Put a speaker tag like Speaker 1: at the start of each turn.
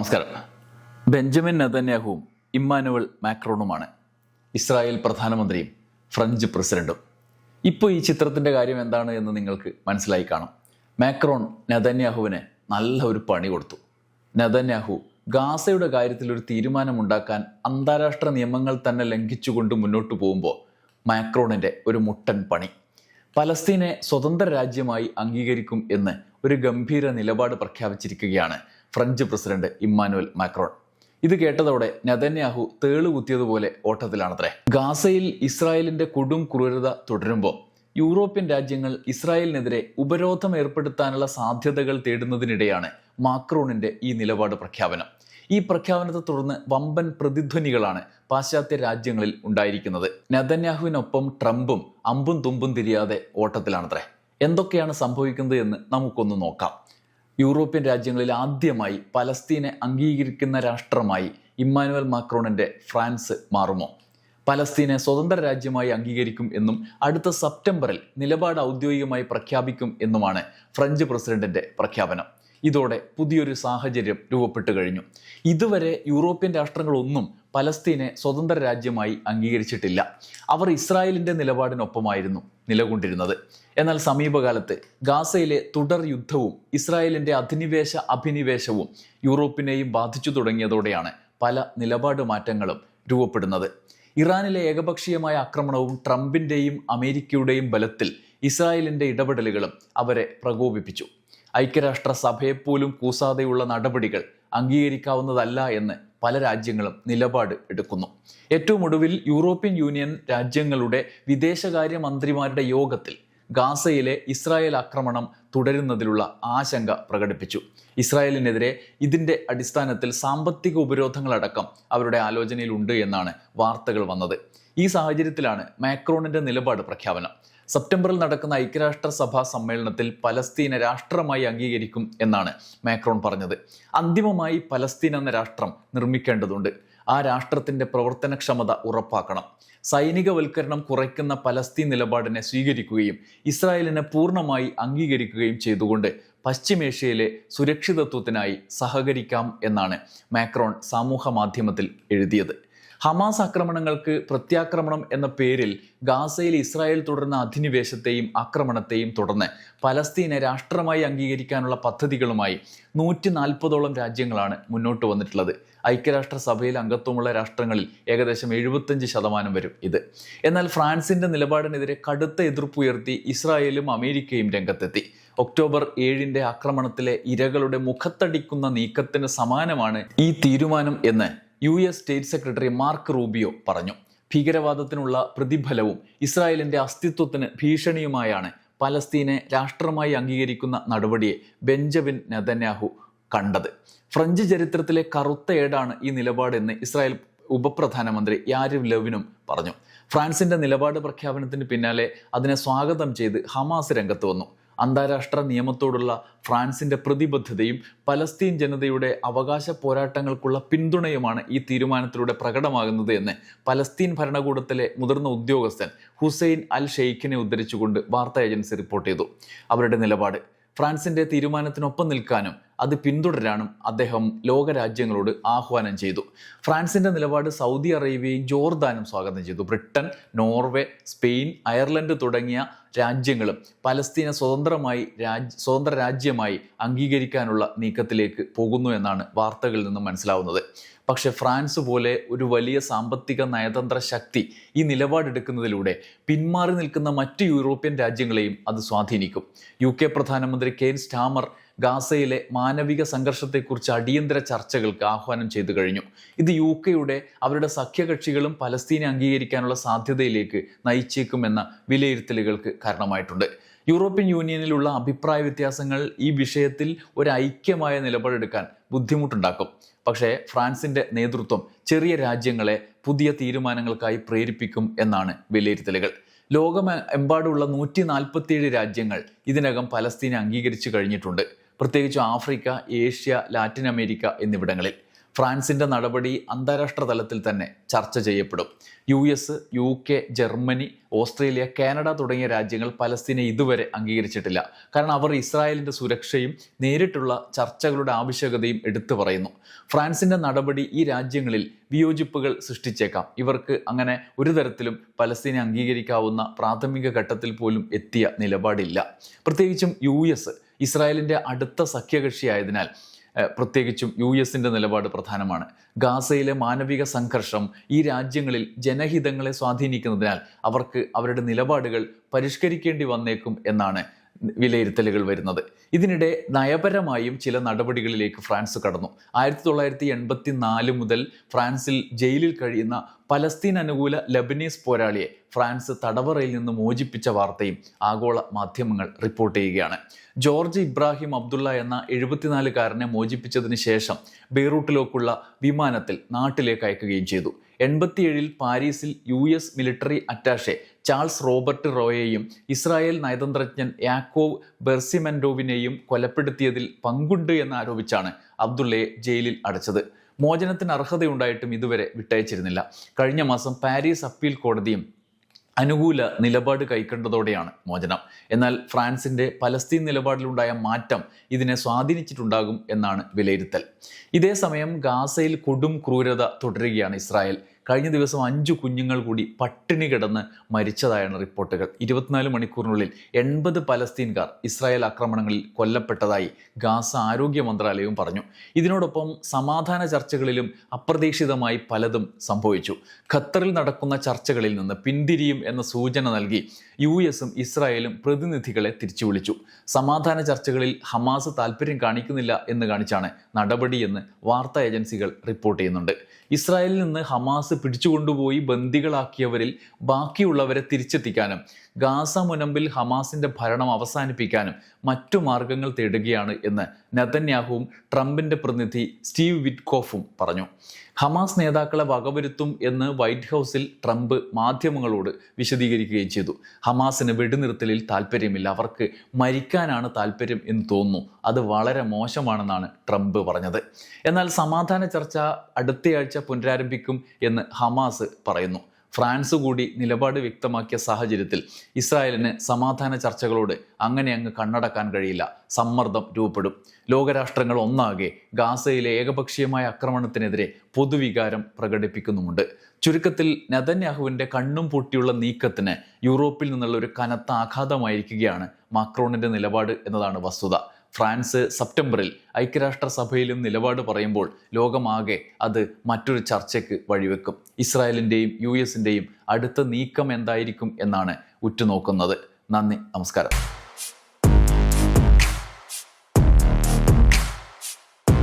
Speaker 1: നമസ്കാരം. ബെഞ്ചമിൻ നെതന്യാഹുവും ഇമ്മാനുവൽ മാക്രോണുമാണ്. ഇസ്രായേൽ പ്രധാനമന്ത്രിയും ഫ്രഞ്ച് പ്രസിഡന്റും. ഇപ്പോൾ ഈ ചിത്രത്തിന്റെ കാര്യം എന്താണ് എന്ന് നിങ്ങൾക്ക് മനസ്സിലായി കാണും. മാക്രോൺ നെതന്യാഹുവിന് നല്ല ഒരു പണി കൊടുത്തു. നെതന്യാഹു ഗാസയുടെ കാര്യത്തിൽ ഒരു തീരുമാനമുണ്ടാക്കാൻ അന്താരാഷ്ട്ര നിയമങ്ങൾ തന്നെ ലംഘിച്ചുകൊണ്ട് മുന്നോട്ട് പോകുമ്പോൾ മാക്രോണിന്റെ ഒരു മുട്ടൻ പണി. പലസ്തീനെ സ്വതന്ത്ര രാജ്യമായി അംഗീകരിക്കും എന്ന് ഒരു ഗംഭീര നിലപാട് പ്രഖ്യാപിച്ചിരിക്കുകയാണ് ഫ്രഞ്ച് പ്രസിഡന്റ് ഇമ്മാനുവൽ മാക്രോൺ. ഇത് കേട്ടതോടെ നെതന്യാഹു തേളുകുത്തിയതുപോലെ ഓട്ടത്തിലാണത്രേ. ഗാസയിൽ ഇസ്രായേലിന്റെ കൊടും ക്രൂരത തുടരുമ്പോൾ യൂറോപ്യൻ രാജ്യങ്ങൾ ഇസ്രായേലിനെതിരെ ഉപരോധം ഏർപ്പെടുത്താനുള്ള സാധ്യതകൾ തേടുന്നതിനിടെയാണ് മാക്രോണിന്റെ ഈ നിലപാട് പ്രഖ്യാപനം. ഈ പ്രഖ്യാപനത്തെ തുടർന്ന് വമ്പൻ പ്രതിധ്വനികളാണ് പാശ്ചാത്യ രാജ്യങ്ങളിൽ ഉണ്ടായിരിക്കുന്നത്. നെതന്യാഹുവിനൊപ്പം ട്രംപും അമ്പും തുമ്പും തിരിയാതെ ഓട്ടത്തിലാണത്രേ. എന്തൊക്കെയാണ് സംഭവിക്കുന്നത് എന്ന് നമുക്കൊന്ന് നോക്കാം. യൂറോപ്യൻ രാജ്യങ്ങളിൽ ആദ്യമായി പലസ്തീനെ അംഗീകരിക്കുന്ന രാഷ്ട്രമായി ഇമ്മാനുവൽ മാക്രോണിന്റെ ഫ്രാൻസ് മാറുമോ? പലസ്തീനെ സ്വതന്ത്ര രാജ്യമായി അംഗീകരിക്കും എന്നും അടുത്ത സെപ്റ്റംബറിൽ നിലപാട് ഔദ്യോഗികമായി പ്രഖ്യാപിക്കും എന്നുമാണ് ഫ്രഞ്ച് പ്രസിഡന്റിന്റെ പ്രഖ്യാപനം. ഇതോടെ പുതിയൊരു സാഹചര്യം രൂപപ്പെട്ടു കഴിഞ്ഞു. ഇതുവരെ യൂറോപ്യൻ രാഷ്ട്രങ്ങളൊന്നും പലസ്തീനെ സ്വതന്ത്ര രാജ്യമായി അംഗീകരിച്ചിട്ടില്ല. അവർ ഇസ്രായേലിന്റെ നിലപാടിനൊപ്പമായിരുന്നു നിലകൊണ്ടിരുന്നത്. എന്നാൽ സമീപകാലത്ത് ഗാസയിലെ തുടർ യുദ്ധവും ഇസ്രായേലിന്റെ അധിനിവേശ അഭിനിവേശവും യൂറോപ്പിനെയും ബാധിച്ചു തുടങ്ങിയതോടെയാണ് പല നിലപാട് മാറ്റങ്ങളും രൂപപ്പെടുന്നത്. ഇറാനിലെ ഏകപക്ഷീയമായ ആക്രമണവും ട്രംപിന്റെയും അമേരിക്കയുടെയും ബലത്തിൽ ഇസ്രായേലിന്റെ ഇടപെടലുകളും അവരെ പ്രകോപിപ്പിച്ചു. ഐക്യരാഷ്ട്ര ഐക്യരാഷ്ട്രസഭയെപ്പോലും കൂസാതെയുള്ള നടപടികൾ അംഗീകരിക്കാവുന്നതല്ല എന്ന് പല രാജ്യങ്ങളും നിലപാട് എടുക്കുന്നു. ഏറ്റവും ഒടുവിൽ യൂറോപ്യൻ യൂണിയൻ രാജ്യങ്ങളുടെ വിദേശകാര്യ മന്ത്രിമാരുടെ യോഗത്തിൽ ഗാസയിലെ ഇസ്രായേൽ ആക്രമണം തുടരുന്നതിലുള്ള ആശങ്ക പ്രകടിപ്പിച്ചു. ഇസ്രായേലിനെതിരെ ഇതിന്റെ അടിസ്ഥാനത്തിൽ സാമ്പത്തിക ഉപരോധങ്ങളടക്കം അവരുടെ ആലോചനയിലുണ്ട് എന്നാണ് വാർത്തകൾ വന്നത്. ഈ സാഹചര്യത്തിലാണ് മാക്രോണിന്റെ നിലപാട് പ്രഖ്യാപനം. സെപ്റ്റംബറിൽ നടക്കുന്ന ഐക്യരാഷ്ട്രസഭാ സമ്മേളനത്തിൽ പലസ്തീനെ രാഷ്ട്രമായി അംഗീകരിക്കും എന്നാണ് മാക്രോൺ പറഞ്ഞത്. അന്തിമമായി പലസ്തീൻ എന്ന രാഷ്ട്രം നിർമ്മിക്കേണ്ടതുണ്ട്. ആ രാഷ്ട്രത്തിന്റെ പ്രവർത്തനക്ഷമത ഉറപ്പാക്കണം. സൈനികവൽക്കരണം കുറയ്ക്കുന്ന പലസ്തീൻ നിലപാടിനെ സ്വീകരിക്കുകയും ഇസ്രായേലിനെ പൂർണമായി അംഗീകരിക്കുകയും ചെയ്തുകൊണ്ട് പശ്ചിമേഷ്യയിലെ സുരക്ഷിതത്വത്തിനായി സഹകരിക്കാം എന്നാണ് മാക്രോൺ സമൂഹ മാധ്യമത്തിൽ എഴുതിയത്. ഹമാസ് ആക്രമണങ്ങൾക്ക് പ്രത്യാക്രമണം എന്ന പേരിൽ ഗാസയിൽ ഇസ്രായേൽ തുടർന്ന അധിനിവേശത്തെയും ആക്രമണത്തെയും തുടർന്ന് പലസ്തീനെ രാഷ്ട്രമായി അംഗീകരിക്കാനുള്ള പദ്ധതികളുമായി നൂറ്റി നാൽപ്പതോളം രാജ്യങ്ങളാണ് മുന്നോട്ട് വന്നിട്ടുള്ളത്. ഐക്യരാഷ്ട്രസഭയിൽ അംഗത്വമുള്ള രാഷ്ട്രങ്ങളിൽ ഏകദേശം എഴുപത്തഞ്ച് ശതമാനം വരും ഇത്. എന്നാൽ ഫ്രാൻസിന്റെ നിലപാടിനെതിരെ കടുത്ത എതിർപ്പുയർത്തി ഇസ്രായേലും അമേരിക്കയും രംഗത്തെത്തി. ഒക്ടോബർ ഏഴിന്റെ ആക്രമണത്തിലെ ഇരകളുടെ മുഖത്തടിക്കുന്ന നീക്കത്തിന് സമാനമാണ് ഈ തീരുമാനം എന്ന് U S state secretary Mark Rubio പറഞ്ഞു. ഭീകരവാദത്തിനുള്ള പ്രതിഫലവും ഇസ്രായേലിന്റെ അസ്തിത്വത്തിന് ഭീഷണിയുമായാണ് പലസ്തീനെ രാഷ്ട്രമായി അംഗീകരിക്കുന്ന നടപടിയെ ബെഞ്ചമിൻ നെതന്യാഹു കണ്ടത്. ഫ്രഞ്ച് ചരിത്രത്തിലെ കറുത്ത ഏടാണ് ഈ നിലപാടെന്ന് ഇസ്രായേൽ ഉപപ്രധാനമന്ത്രി യാരിവ് ലെവിനും പറഞ്ഞു. ഫ്രാൻസിന്റെ നിലപാട് പ്രഖ്യാപനത്തിന് പിന്നാലെ അതിനെ സ്വാഗതം ചെയ്ത് ഹമാസ് രംഗത്ത് വന്നു. അന്താരാഷ്ട്ര നിയമത്തോടുള്ള ഫ്രാൻസിന്റെ പ്രതിബദ്ധതയും പലസ്തീൻ ജനതയുടെ അവകാശ പോരാട്ടങ്ങൾക്കുള്ള പിന്തുണയുമാണ് ഈ തീരുമാനത്തിലൂടെ പ്രകടമാകുന്നത് എന്ന് പലസ്തീൻ ഭരണകൂടത്തിലെ മുതിർന്ന ഉദ്യോഗസ്ഥൻ ഹുസൈൻ അൽ ഷെയ്ഖിനെ ഉദ്ധരിച്ചുകൊണ്ട് വാർത്താ ഏജൻസി റിപ്പോർട്ട് ചെയ്തു. അവരുടെ നിലപാട്. ഫ്രാൻസിന്റെ തീരുമാനത്തിനൊപ്പം നിൽക്കാനും അത് പിന്തുടരാനും അദ്ദേഹം ലോകരാജ്യങ്ങളോട് ആഹ്വാനം ചെയ്തു. ഫ്രാൻസിന്റെ നിലപാട് സൗദി അറേബ്യയും ജോർദാനും സ്വാഗതം ചെയ്തു. ബ്രിട്ടൻ നോർവേ സ്പെയിൻ അയർലൻഡ് തുടങ്ങിയ രാജ്യങ്ങളും പലസ്തീനെ സ്വതന്ത്രമായി രാജ് സ്വതന്ത്ര രാജ്യമായി അംഗീകരിക്കാനുള്ള നീക്കത്തിലേക്ക് പോകുന്നു എന്നാണ് വാർത്തകളിൽ നിന്നും മനസ്സിലാവുന്നത്. പക്ഷേ ഫ്രാൻസ് പോലെ ഒരു വലിയ സാമ്പത്തിക നയതന്ത്ര ശക്തി ഈ നിലപാടെടുക്കുന്നതിലൂടെ പിന്മാറി നിൽക്കുന്ന മറ്റ് യൂറോപ്യൻ രാജ്യങ്ങളെയും അത് സ്വാധീനിക്കും. യു കെ പ്രധാനമന്ത്രി കെയ്ൻ സ്റ്റാമർ ഗാസയിലെ മാനവിക സംഘർഷത്തെക്കുറിച്ച് അടിയന്തര ചർച്ചകൾക്ക് ആഹ്വാനം ചെയ്തു കഴിഞ്ഞു. ഇത് യു കെയുടെ അവരുടെ സഖ്യകക്ഷികളും പലസ്തീനെ അംഗീകരിക്കാനുള്ള സാധ്യതയിലേക്ക് നയിച്ചേക്കുമെന്ന വിലയിരുത്തലുകൾക്ക് കാരണമായിട്ടുണ്ട്. യൂറോപ്യൻ യൂണിയനിലുള്ള അഭിപ്രായ വ്യത്യാസങ്ങൾ ഈ വിഷയത്തിൽ ഒരു ഐക്യമായ നിലപാടെടുക്കാൻ ബുദ്ധിമുട്ടുണ്ടാക്കും. പക്ഷേ ഫ്രാൻസിന്റെ നേതൃത്വം ചെറിയ രാജ്യങ്ങളെ പുതിയ തീരുമാനങ്ങൾക്കായി പ്രേരിപ്പിക്കും എന്നാണ് വിലയിരുത്തലുകൾ. ലോകമെമ്പാടുള്ള നൂറ്റി നാൽപ്പത്തിയേഴ് രാജ്യങ്ങൾ ഇതിനകം പലസ്തീനെ അംഗീകരിച്ചു കഴിഞ്ഞിട്ടുണ്ട്. പ്രത്യേകിച്ച് ആഫ്രിക്ക ഏഷ്യ ലാറ്റിൻ അമേരിക്ക എന്നിവിടങ്ങളിൽ. ഫ്രാൻസിന്റെ നടപടി അന്താരാഷ്ട്ര തലത്തിൽ തന്നെ ചർച്ച ചെയ്യപ്പെടും. U S U K Germany Australia Canada തുടങ്ങിയ രാജ്യങ്ങൾ പലസ്തീനെ ഇതുവരെ അംഗീകരിച്ചിട്ടില്ല. കാരണം അവർ ഇസ്രായേലിന്റെ സുരക്ഷയും നേരിട്ടുള്ള ചർച്ചകളുടെ ആവശ്യകതയും എടുത്തു പറയുന്നു. ഫ്രാൻസിന്റെ നടപടി ഈ രാജ്യങ്ങളിൽ വിയോജിപ്പുകൾ സൃഷ്ടിച്ചേക്കാം. ഇവർക്ക് അങ്ങനെ ഒരു തരത്തിലും പലസ്തീനെ അംഗീകരിക്കാവുന്ന പ്രാഥമിക ഘട്ടത്തിൽ പോലും എത്തിയ നിലപാടില്ല. പ്രത്യേകിച്ചും യു എസ് ഇസ്രായേലിന്റെ അടുത്ത സഖ്യകക്ഷിയായതിനാൽ പ്രത്യേകിച്ചും യു എസിന്റെ നിലപാട് പ്രധാനമാണ്. ഗാസയിലെ മാനവിക സംഘർഷം ഈ രാജ്യങ്ങളിൽ ജനഹിതങ്ങളെ സ്വാധീനിക്കുന്നതിനാൽ അവർക്ക് അവരുടെ നിലപാടുകൾ പരിഷ്കരിക്കേണ്ടി വന്നേക്കും എന്നാണ് വിലയിരുത്തലുകൾ വരുന്നത്. ഇതിനിടെ നയപരമായും ചില നടപടികളിലേക്ക് ഫ്രാൻസ് കടന്നു. ആയിരത്തി തൊള്ളായിരത്തി എൺപത്തി നാല് മുതൽ ഫ്രാൻസിൽ ജയിലിൽ കഴിയുന്ന പലസ്തീൻ അനുകൂല ലബനീസ് പോരാളിയെ ഫ്രാൻസ് തടവറയിൽ നിന്ന് മോചിപ്പിച്ച വാർത്തയും ആഗോള മാധ്യമങ്ങൾ റിപ്പോർട്ട് ചെയ്യുകയാണ്. ജോർജ് ഇബ്രാഹിം അബ്ദുള്ള എന്ന എഴുപത്തിനാലുകാരനെ മോചിപ്പിച്ചതിന് ശേഷം ബെയ്റൂട്ടിലേക്കുള്ള വിമാനത്തിൽ നാട്ടിലേക്ക് അയക്കുകയും ചെയ്തു. എൺപത്തിയേഴിൽ പാരീസിൽ U S military attache Charles Robert റോയെയും Israel നയതന്ത്രജ്ഞൻ യാക്കോവ് ബെർസിമെൻഡോവിനെയും കൊലപ്പെടുത്തിയതിൽ പങ്കുണ്ട് എന്നാരോപിച്ചാണ് അബ്ദുള്ളയെ ജയിലിൽ അടച്ചത്. മോചനത്തിന് അർഹതയുണ്ടായിട്ടും ഇതുവരെ വിട്ടയച്ചിരുന്നില്ല. കഴിഞ്ഞ മാസം പാരീസ് അപ്പീൽ കോടതിയും അനുകൂല നിലപാട് കൈക്കൊണ്ടതോടെയാണ് മോചനം. എന്നാൽ ഫ്രാൻസിന്റെ പലസ്തീൻ നിലപാടിലുണ്ടായ മാറ്റം ഇതിനെ സ്വാധീനിച്ചിട്ടുണ്ടാകും എന്നാണ് വിലയിരുത്തൽ. ഇതേസമയം ഗാസയിൽ കൊടും ക്രൂരത തുടരുകയാണ് ഇസ്രായേൽ. കഴിഞ്ഞ ദിവസം അഞ്ച് കുഞ്ഞുങ്ങൾ കൂടി പട്ടിണി കിടന്ന് മരിച്ചതായാണ് റിപ്പോർട്ടുകൾ. ഇരുപത്തിനാല് മണിക്കൂറിനുള്ളിൽ എൺപത് പലസ്തീൻകാർ ഇസ്രായേൽ ആക്രമണങ്ങളിൽ കൊല്ലപ്പെട്ടതായി ഗാസ ആരോഗ്യ മന്ത്രാലയവും പറഞ്ഞു. ഇതിനോടൊപ്പം സമാധാന ചർച്ചകളിലും അപ്രതീക്ഷിതമായി പലതും സംഭവിച്ചു. ഖത്തറിൽ നടക്കുന്ന ചർച്ചകളിൽ നിന്ന് പിന്തിരിയും എന്ന സൂചന നൽകി യു എസും ഇസ്രായേലും പ്രതിനിധികളെ തിരിച്ചു വിളിച്ചു സമാധാന ചർച്ചകളിൽ ഹമാസ് താല്പര്യം കാണിക്കുന്നില്ല എന്ന് കാണിച്ചാണ് നടപടിയെന്ന് വാർത്താ ഏജൻസികൾ റിപ്പോർട്ട് ചെയ്യുന്നുണ്ട്. ഇസ്രായേലിൽ നിന്ന് ഹമാസ് പിടിച്ചുകൊണ്ടുപോയി ബന്ദികളാക്കിയവരിൽ ബാക്കിയുള്ളവരെ തിരിച്ചെത്തിക്കാനും ഗാസ മുനമ്പിൽ ഹമാസിന്റെ ഭരണം അവസാനിപ്പിക്കാനും മറ്റു മാർഗങ്ങൾ തേടുകയാണ് എന്ന് നെതന്യാഹുവും ട്രംപിന്റെ പ്രതിനിധി സ്റ്റീവ് വിറ്റ്കോഫും പറഞ്ഞു. ഹമാസ് നേതാക്കളെ വകവരുത്തും എന്ന് വൈറ്റ് ഹൗസിൽ ട്രംപ് മാധ്യമങ്ങളോട് വിശദീകരിക്കുകയും ചെയ്തു. ഹമാസിന് വെടിനിർത്തലിൽ താല്പര്യമില്ല അവർക്ക് മരിക്കാനാണ് താല്പര്യം എന്ന് തോന്നുന്നു. അത് വളരെ മോശമാണെന്നാണ് ട്രംപ് പറഞ്ഞത്. എന്നാൽ സമാധാന ചർച്ച അടുത്തയാഴ്ച പുനരാരംഭിക്കും എന്ന് ഹമാസ് പറയുന്നു. ഫ്രാൻസ് കൂടി നിലപാട് വ്യക്തമാക്കിയ സാഹചര്യത്തിൽ ഇസ്രായേലിന് സമാധാന ചർച്ചകളോട് അങ്ങനെ അങ്ങ് കണ്ണടക്കാൻ കഴിയില്ല. സമ്മർദ്ദം രൂപപ്പെടും. ലോകരാഷ്ട്രങ്ങൾ ഒന്നാകെ ഗാസയിലെ ഏകപക്ഷീയമായ ആക്രമണത്തിനെതിരെ പൊതുവികാരം പ്രകടിപ്പിക്കുന്നുമുണ്ട്. ചുരുക്കത്തിൽ നെതന്യാഹുവിന്റെ കണ്ണും പൂട്ടിയുള്ള നീക്കത്തിന് യൂറോപ്പിൽ നിന്നുള്ള ഒരു കനത്ത ആഘാതമായിരിക്കുകയാണ് മാക്രോണിന്റെ നിലപാട് എന്നതാണ് വസ്തുത. ഫ്രാൻസ് സെപ്റ്റംബറിൽ ഐക്യരാഷ്ട്രസഭയിലും നിലപാട് പറയുമ്പോൾ ലോകമാകെ അത് മറ്റൊരു ചർച്ചയ്ക്ക് വഴിവെക്കും. ഇസ്രായേലിന്റെയും യു എസിന്റെയും അടുത്ത നീക്കം എന്തായിരിക്കും എന്നാണ് ഉറ്റുനോക്കുന്നത്. നന്ദി നമസ്കാരം.